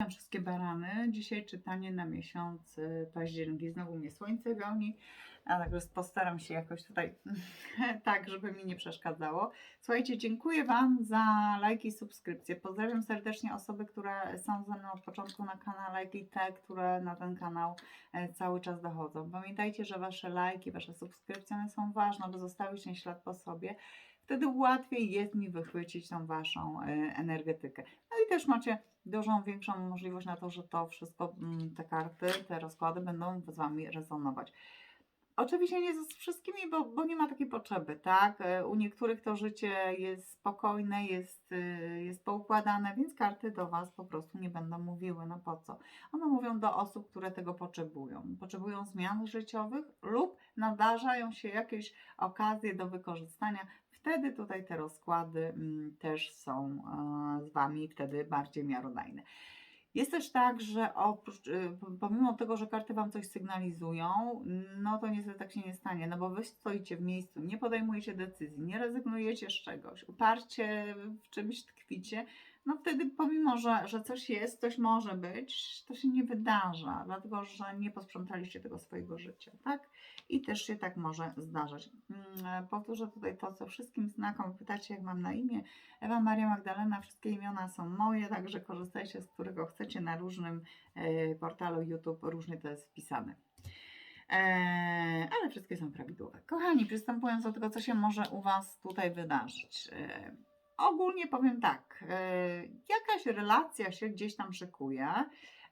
Witam wszystkie barany. Dzisiaj czytanie na miesiąc y, październik. Znowu mnie słońce goni, a także postaram się jakoś tutaj tak, żeby mi nie przeszkadzało. Słuchajcie, dziękuję Wam za lajki i subskrypcje. Pozdrawiam serdecznie osoby, które są ze mną od początku na kanale, i te, które na ten kanał e, cały czas dochodzą. Pamiętajcie, że Wasze lajki, Wasze subskrypcje one są ważne, aby zostawić ten ślad po sobie. Wtedy łatwiej jest mi wychwycić tą Waszą e, energetykę. No i też macie dużą, większą możliwość na to, że to wszystko, mm, te karty, te rozkłady będą z Wami rezonować. Oczywiście nie z wszystkimi, bo, bo nie ma takiej potrzeby, tak? E, U niektórych to życie jest spokojne, jest, y, jest poukładane, więc karty do Was po prostu nie będą mówiły. No po co? One mówią do osób, które tego potrzebują. Potrzebują zmian życiowych lub nadarzają się jakieś okazje do wykorzystania. Wtedy tutaj te rozkłady mm, też są e, z Wami wtedy bardziej miarodajne. Jest też tak, że oprócz, y, pomimo tego, że karty Wam coś sygnalizują, no to niestety tak się nie stanie, no bo Wy stoicie w miejscu, nie podejmujecie decyzji, nie rezygnujecie z czegoś, uparcie w czymś tkwicie, no wtedy pomimo, że, że coś jest, coś może być, to się nie wydarza, dlatego że nie posprzątaliście tego swojego życia, tak? I też się tak może zdarzać. Mm, Powtórzę tutaj to, co wszystkim znakom, pytacie jak mam na imię, Ewa Maria Magdalena, wszystkie imiona są moje, także korzystajcie z którego chcecie na różnym e, portalu YouTube, różnie to jest wpisane. E, ale wszystkie są prawidłowe. Kochani, przystępując do tego, co się może u Was tutaj wydarzyć. E, ogólnie powiem tak, e, jakaś relacja się gdzieś tam szykuje,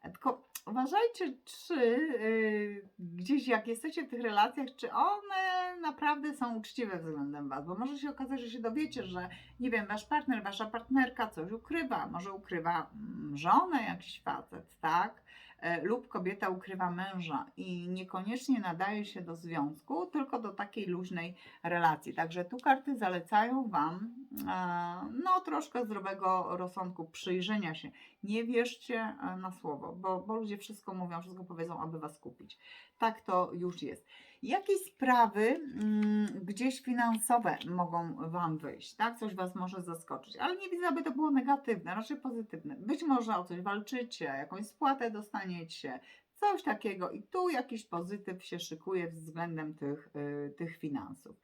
tylko uważajcie, czy e, gdzieś jak jesteście w tych relacjach, czy one naprawdę są uczciwe względem Was, bo może się okazać, że się dowiecie, że nie wiem, Wasz partner, Wasza partnerka coś ukrywa, może ukrywa mm, żonę jakiś facet, tak? E, lub kobieta ukrywa męża i niekoniecznie nadaje się do związku, tylko do takiej luźnej relacji. Także tu karty zalecają Wam e, no troszkę zdrowego rozsądku, przyjrzenia się. Nie wierzcie e, na słowo, bo, bo ludzie wszystko mówią, wszystko powiedzą, aby Was kupić. Tak to już jest. Jakie sprawy mm, gdzieś finansowe mogą Wam wyjść, tak? Coś Was może zaskoczyć, ale nie widzę, aby to było negatywne, raczej pozytywne. Być może o coś walczycie, jakąś spłatę dostaniecie, coś takiego i tu jakiś pozytyw się szykuje względem tych, y, tych finansów.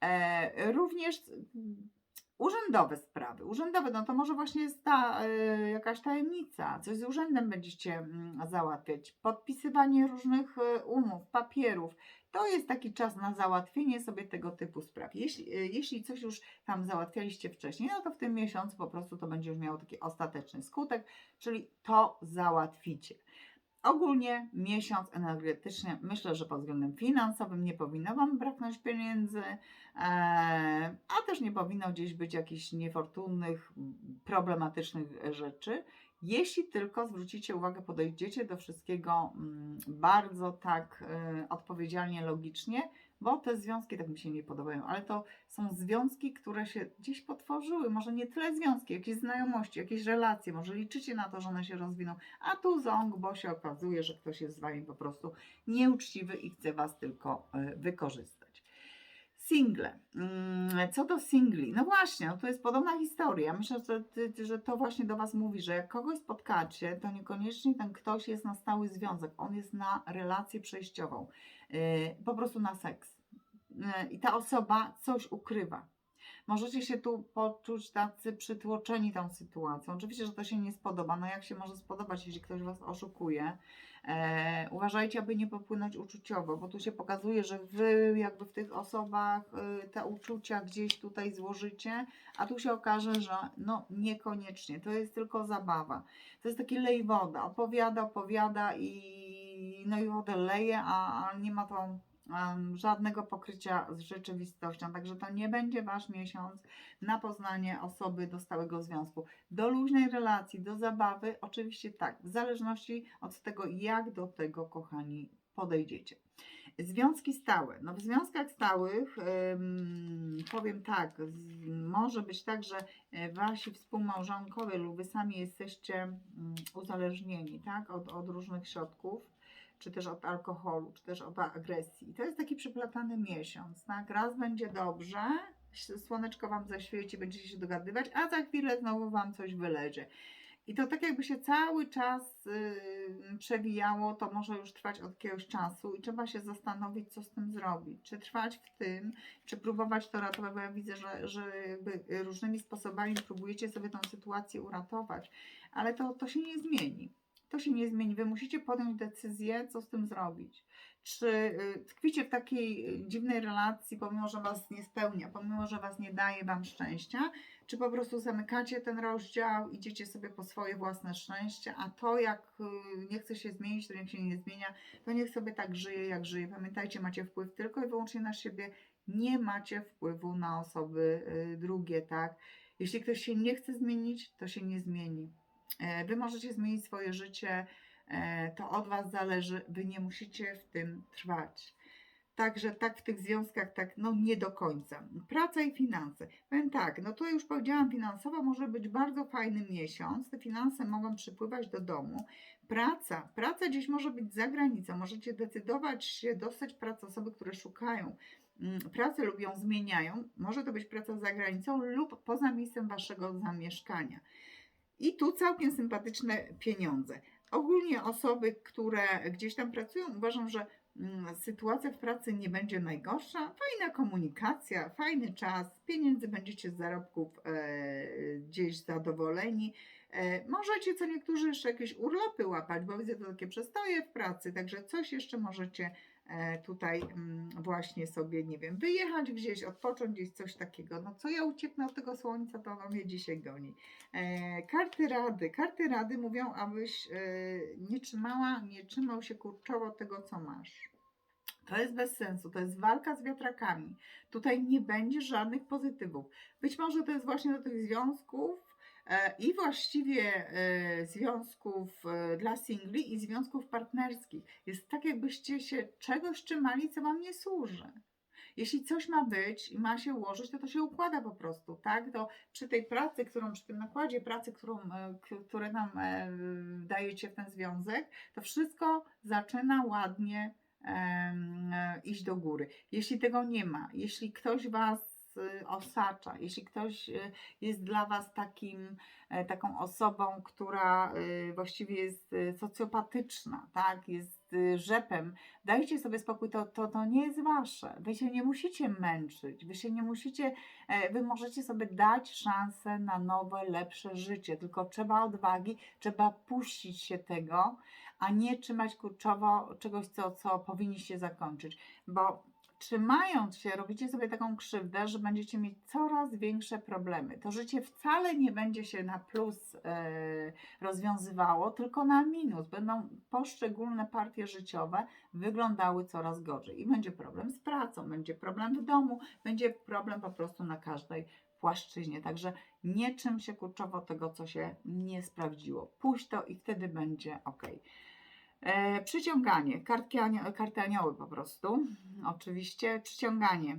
E, również urzędowe sprawy. Urzędowe, no to może właśnie jest ta y, jakaś tajemnica, coś z urzędem będziecie mm, załatwiać, podpisywanie różnych y, umów, papierów. To jest taki czas na załatwienie sobie tego typu spraw. Jeśli, y, jeśli coś już tam załatwialiście wcześniej, no to w tym miesiącu po prostu to będzie już miało taki ostateczny skutek, czyli to załatwicie. Ogólnie miesiąc energetycznie myślę, że pod względem finansowym nie powinno Wam braknąć pieniędzy, e, a też nie powinno gdzieś być jakichś niefortunnych, problematycznych rzeczy. Jeśli tylko zwrócicie uwagę, podejdziecie do wszystkiego mm, bardzo tak e, odpowiedzialnie, logicznie, bo te związki tak mi się nie podobają, ale to są związki, które się gdzieś potworzyły. Może nie tyle związki, jakieś znajomości, jakieś relacje. Może liczycie na to, że one się rozwiną, a tu ząg, bo się okazuje, że ktoś jest z wami po prostu nieuczciwy i chce was tylko e, wykorzystać. Single. Mm, Co do singli, no właśnie, no to jest podobna historia. Myślę, że, że to właśnie do Was mówi, że jak kogoś spotkacie, to niekoniecznie ten ktoś jest na stały związek, on jest na relację przejściową, yy, po prostu na seks. Yy, I ta osoba coś ukrywa. Możecie się tu poczuć tacy przytłoczeni tą sytuacją. Oczywiście, że to się nie spodoba. No jak się może spodobać, jeśli ktoś Was oszukuje? E, uważajcie, aby nie popłynąć uczuciowo, bo tu się pokazuje, że Wy jakby w tych osobach y, te uczucia gdzieś tutaj złożycie, a tu się okaże, że no niekoniecznie. To jest tylko zabawa. To jest taki lej woda. Opowiada, opowiada i no i wodę leje, a, a nie ma to żadnego pokrycia z rzeczywistością. Także to nie będzie Wasz miesiąc na poznanie osoby do stałego związku. Do luźnej relacji, do zabawy, oczywiście tak, w zależności od tego, jak do tego, kochani, podejdziecie. Związki stałe. No w związkach stałych em, powiem tak, może być tak, że e, wasi współmałżonkowie lub wy sami jesteście mm, uzależnieni tak, od, od różnych środków, czy też od alkoholu, czy też od agresji. I to jest taki przyplatany miesiąc. Tak? Raz będzie dobrze, słoneczko wam zaświeci, będziecie się dogadywać, a za chwilę znowu wam coś wylezie. I to tak jakby się cały czas y, przewijało, to może już trwać od jakiegoś czasu i trzeba się zastanowić, co z tym zrobić. Czy trwać w tym, czy próbować to ratować, bo ja widzę, że, że różnymi sposobami próbujecie sobie tę sytuację uratować, ale to, to się nie zmieni. To się nie zmieni. Wy musicie podjąć decyzję, co z tym zrobić. Czy y, tkwicie w takiej y, dziwnej relacji, pomimo że was nie spełnia, pomimo że was nie daje wam szczęścia, czy po prostu zamykacie ten rozdział, idziecie sobie po swoje własne szczęście, a to jak y, nie chce się zmienić, to niech się nie zmienia, to niech sobie tak żyje, jak żyje. Pamiętajcie, macie wpływ tylko i wyłącznie na siebie, nie macie wpływu na osoby drugie, tak? Jeśli ktoś się nie chce zmienić, to się nie zmieni. E, Wy możecie zmienić swoje życie, e, to od Was zależy, Wy nie musicie w tym trwać. Także tak w tych związkach, tak no nie do końca. Praca i finanse. Powiem tak, no to już powiedziałam, finansowo może być bardzo fajny miesiąc. Te finanse mogą przypływać do domu. Praca, praca gdzieś może być za granicą. Możecie decydować się dostać pracę osoby, które szukają mm, pracy lub ją zmieniają. Może to być praca za granicą lub poza miejscem Waszego zamieszkania. I tu całkiem sympatyczne pieniądze. Ogólnie osoby, które gdzieś tam pracują, uważam, że mm, sytuacja w pracy nie będzie najgorsza. Fajna komunikacja, fajny czas, pieniędzy będziecie z zarobków e, gdzieś zadowoleni. E, możecie co niektórzy jeszcze jakieś urlopy łapać, bo widzę to takie przestoje w pracy, także coś jeszcze możecie tutaj mm, właśnie sobie, nie wiem, wyjechać gdzieś, odpocząć gdzieś, coś takiego. No co ja ucieknę od tego słońca, to ono mnie dzisiaj goni. E, karty rady. Karty rady mówią, abyś e, nie trzymała, nie trzymał się kurczowo tego, co masz. To jest bez sensu, to jest walka z wiatrakami. Tutaj nie będzie żadnych pozytywów. Być może to jest właśnie do tych związków e, i właściwie e, związków e, dla singli i związków partnerskich. Jest tak, jakbyście się czegoś trzymali, co wam nie służy. Jeśli coś ma być i ma się ułożyć, to to się układa po prostu, tak? To przy tej pracy, którą, przy tym nakładzie pracy, którą, e, k- które nam e, dajecie w ten związek, to wszystko zaczyna ładnie e, iść do góry. Jeśli tego nie ma, jeśli ktoś was e, osacza, jeśli ktoś e, jest dla was takim, e, taką osobą, która e, właściwie jest socjopatyczna, tak? Jest rzepem, dajcie sobie spokój, to, to, to nie jest wasze. Wy się nie musicie męczyć, wy się nie musicie, e, wy możecie sobie dać szansę na nowe, lepsze życie, tylko trzeba odwagi, trzeba puścić się tego, a nie trzymać kurczowo czegoś, co, co powinniście zakończyć, bo trzymając się, robicie sobie taką krzywdę, że będziecie mieć coraz większe problemy. To życie wcale nie będzie się na plus e, rozwiązywało, tylko na minus. Będą poszczególne partie życiowe wyglądały coraz gorzej. I będzie problem z pracą, będzie problem w domu, będzie problem po prostu na każdej płaszczyźnie. Także nie czym się kurczowo tego, co się nie sprawdziło. Puść to i wtedy będzie ok. E, przyciąganie, kartki anio- karty anioły po prostu, oczywiście. Przyciąganie.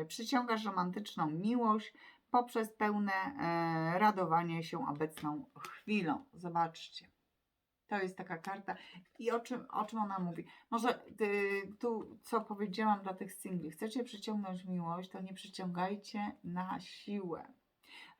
E, przyciągasz romantyczną miłość poprzez pełne e, radowanie się obecną chwilą. Zobaczcie. To jest taka karta. I o czym, o czym ona mówi? Może y, tu, co powiedziałam dla tych singli. Chcecie przyciągnąć miłość, to nie przyciągajcie na siłę.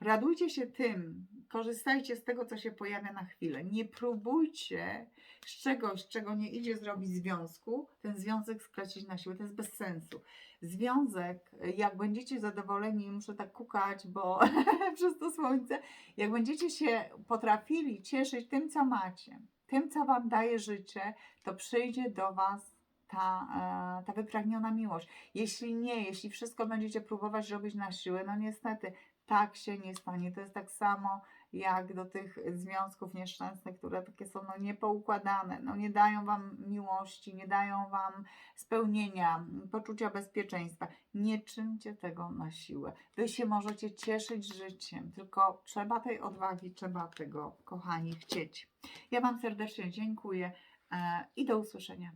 Radujcie się tym, korzystajcie z tego, co się pojawia na chwilę. Nie próbujcie z czegoś, czego nie idzie zrobić związku, ten związek sklecić na siłę. To jest bez sensu. Związek, jak będziecie zadowoleni, muszę tak kukać, bo przez to słońce, jak będziecie się potrafili cieszyć tym, co macie, tym, co wam daje życie, to przyjdzie do was ta, e, ta wypragniona miłość. Jeśli nie, jeśli wszystko będziecie próbować robić na siłę, no niestety tak się nie stanie. To jest tak samo jak do tych związków nieszczęsnych, które takie są no, niepoukładane, no, nie dają wam miłości, nie dają wam spełnienia, poczucia bezpieczeństwa. Nie czyncie tego na siłę. Wy się możecie cieszyć życiem, tylko trzeba tej odwagi, trzeba tego, kochani, chcieć. Ja Wam serdecznie dziękuję e, i do usłyszenia.